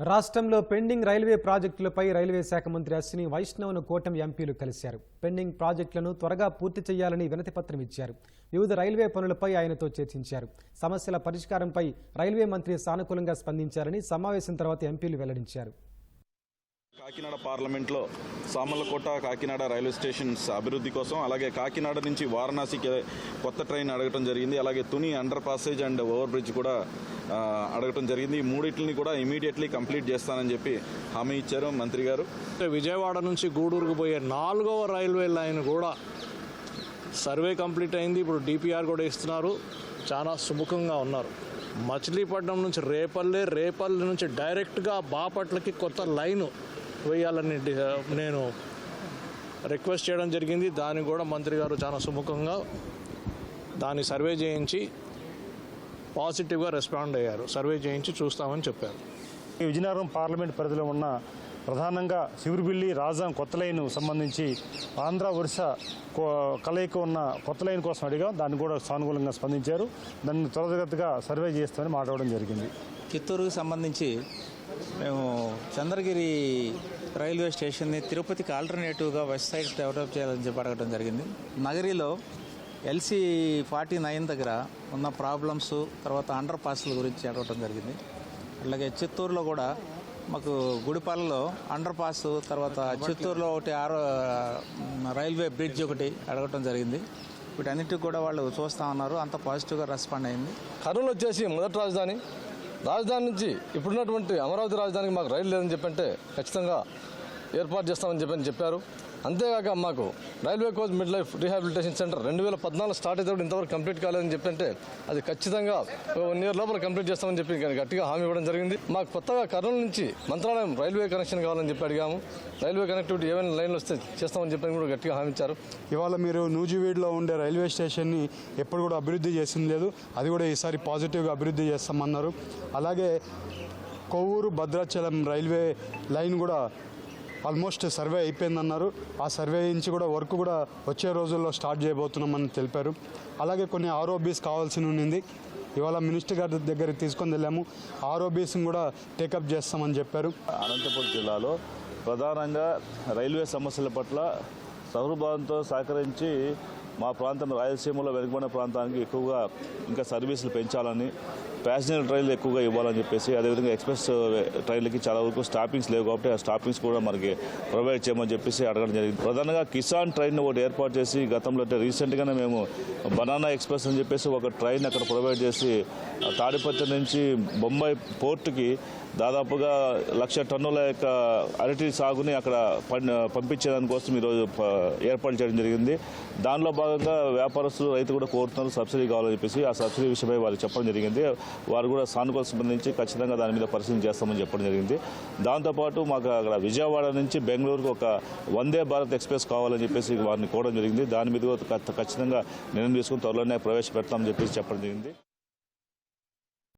రాష్ట్రంలో pending railway ప్రాజెక్టులపై railway శాఖ మంత్రి అశ్విని వైష్ణవ్ను కూటమి ఎంపీలు కలిశారు. పెండింగ్ ప్రాజెక్టులను త్వరగా పూర్తి చేయాలని వినతిపత్రం ఇచ్చారు. వివిధ రైల్వే పనులపై ఆయనతో చర్చించారు. సమస్యల పరిష్కారంపై రైల్వే మంత్రి సానుకూలంగా స్పందించారని సమావేశం తర్వాత ఎంపీలు వెల్లడించారు. కాకినాడ పార్లమెంట్లో సామర్లకోట కాకినాడ రైల్వే స్టేషన్స్ అభివృద్ధి కోసం అలాగే కాకినాడ నుంచి వారణాసికి కొత్త ట్రైన్ అడగటం జరిగింది. అలాగే Tuni under passage and over bridge కూడా అడగటం జరిగింది. ఈ మూడింటిని కూడా ఇమీడియట్లీ కంప్లీట్ చేస్తానని చెప్పి హామీ ఇచ్చారు మంత్రి గారు. అంటే విజయవాడ నుంచి గూడూరుకు పోయే నాలుగవ రైల్వే లైన్ కూడా సర్వే కంప్లీట్ అయింది. ఇప్పుడు డిపిఆర్ కూడా ఇస్తున్నారు. చాలా సుముఖంగా ఉన్నారు. మచిలీపట్నం నుంచి రేపల్లె రేపల్లె నుంచి డైరెక్ట్గా బాపట్లకి కొత్త లైను వేయాలని డి- నేను రిక్వెస్ట్ చేయడం జరిగింది. దానికి కూడా మంత్రి గారు చాలా సుముఖంగా దాన్ని సర్వే చేయించి పాజిటివ్గా రెస్పాండ్ అయ్యారు. సర్వే చేయించి చూస్తామని చెప్పారు. ఈ విజయనగరం పార్లమెంట్ పరిధిలో ఉన్న ప్రధానంగా శివురుబిల్లి రాజాం కొత్త లైన్ సంబంధించి ఆంధ్ర ఒరిస్సా కో- కలయిక ఉన్న కొత్త లైన్ కోసం అడిగాం. దాన్ని కూడా సానుకూలంగా స్పందించారు. దాన్ని త్వరగతిగా సర్వే చేస్తామని మాట్లాడడం జరిగింది. చిత్తూరుకు సంబంధించి మేము చంద్రగిరి రైల్వే స్టేషన్ని తిరుపతికి ఆల్టర్నేటివ్గా వెస్ట్ సైడ్ డెవలప్ చేయాలని చెప్పి అడగడం జరిగింది. నగరిలో ఎల్సీ ఫార్టీ నైన్ దగ్గర ఉన్న ప్రాబ్లమ్స్ తర్వాత అండర్ పాస్ల గురించి అడగటం జరిగింది. అలాగే చిత్తూరులో కూడా మాకు గుడిపాలలో అండర్ పాస్ తర్వాత చిత్తూరులో ఒకటి ఆరో రైల్వే బ్రిడ్జ్ ఒకటి అడగటం జరిగింది. వీటన్నిటికి కూడా వాళ్ళు చూస్తా ఉన్నారు. అంత పాజిటివ్గా రెస్పాండ్ అయింది. కర్నూలు వచ్చేసి మొదటి రాజధాని. రాజధాని నుంచి ఇప్పుడున్నటువంటి అమరావతి రాజధానికి మాకు రైలు లేదని చెప్పంటే ఖచ్చితంగా ఏర్పాటు చేస్తామని చెప్పని చెప్పారు. అంతేకాక మాకు railway coach mid life rehabilitation centre రెండు వేల పద్నాలుగు స్టార్ట్ అయితే కూడా ఇంతవరకు కంప్లీట్ కాలేదని చెప్పంటే అది ఖచ్చితంగా వన్ ఇయర్ లోపల కంప్లీట్ చేస్తామని చెప్పి గట్టిగా హామీ ఇవ్వడం జరిగింది. మాకు కొత్తగా కర్నూలు నుంచి మంత్రాలయం రైల్వే కనెక్షన్ కావాలని చెప్పి అడిగాము. రైల్వే కనెక్టివిటీ ఏమైనా లైన్లు వస్తే చేస్తామని చెప్పని కూడా గట్టిగా హామీ ఇచ్చారు. ఇవాళ మీరు నూజివీడ్లో ఉండే రైల్వే స్టేషన్ని ఎప్పుడు కూడా అభివృద్ధి చేసింది లేదు. అది కూడా ఈసారి పాజిటివ్గా అభివృద్ధి చేస్తామన్నారు. అలాగే కొవ్వూరు భద్రాచలం రైల్వే లైన్ కూడా ఆల్మోస్ట్ సర్వే అయిపోయిందన్నారు. ఆ సర్వే నుంచి కూడా వర్క్ కూడా వచ్చే రోజుల్లో స్టార్ట్ చేయబోతున్నామని తెలిపారు. అలాగే కొన్ని ఆర్ఓబీస్ కావాల్సి ఉండింది. ఇవాళ మినిస్టర్ గారి దగ్గరికి తీసుకొని వెళ్ళాము. ఆర్ఓబీస్ని కూడా టేకప్ చేస్తామని చెప్పారు. అనంతపురం జిల్లాలో ప్రధానంగా రైల్వే సమస్యల పట్ల సౌరభావంతో సహకరించి మా ప్రాంతం రాయలసీమలో వెనుకబడిన ప్రాంతానికి ఎక్కువగా ఇంకా సర్వీసులు పెంచాలని ప్యాసింజర్ ట్రైన్లు ఎక్కువగా ఇవ్వాలని చెప్పేసి అదేవిధంగా ఎక్స్ప్రెస్ ట్రైన్లకి చాలా వరకు స్టాపింగ్స్ లేవు కాబట్టి ఆ స్టాపింగ్స్ కూడా మనకి ప్రొవైడ్ చేయమని చెప్పేసి అడగడం జరిగింది. ప్రధానంగా కిసాన్ ట్రైన్ ఒకటి ఏర్పాటు చేసి గతంలో అంటే రీసెంట్గానే మేము బనానా ఎక్స్ప్రెస్ అని చెప్పేసి ఒక ట్రైన్ అక్కడ ప్రొవైడ్ చేసి తాడిపత్రి నుంచి బొంబాయి పోర్టుకి దాదాపుగా లక్ష టన్నుల యొక్క అరటి సాగుని అక్కడ పంపించేదానికోసం ఈరోజు ఏర్పాటు చేయడం జరిగింది. దానిలో భాగంగా వ్యాపారస్తులు రైతు కూడా కోరుతున్నారు సబ్సిడీ కావాలని చెప్పేసి ఆ సబ్సిడీ విషయమై వారికి చెప్పడం జరిగింది. వారు కూడా సానుకూల సంబంధించి ఖచ్చితంగా దాని మీద పరిశీలన చేస్తామని చెప్పడం జరిగింది. దాంతోపాటు మాకు అక్కడ విజయవాడ నుంచి బెంగళూరుకు ఒక వందే భారత్ ఎక్స్ప్రెస్ కావాలని చెప్పేసి వారిని కోవడం జరిగింది. దాని మీద కూడా ఖచ్చితంగా నిర్ణయం తీసుకుని త్వరలోనే ప్రవేశపెడతామని చెప్పేసి చెప్పడం జరిగింది.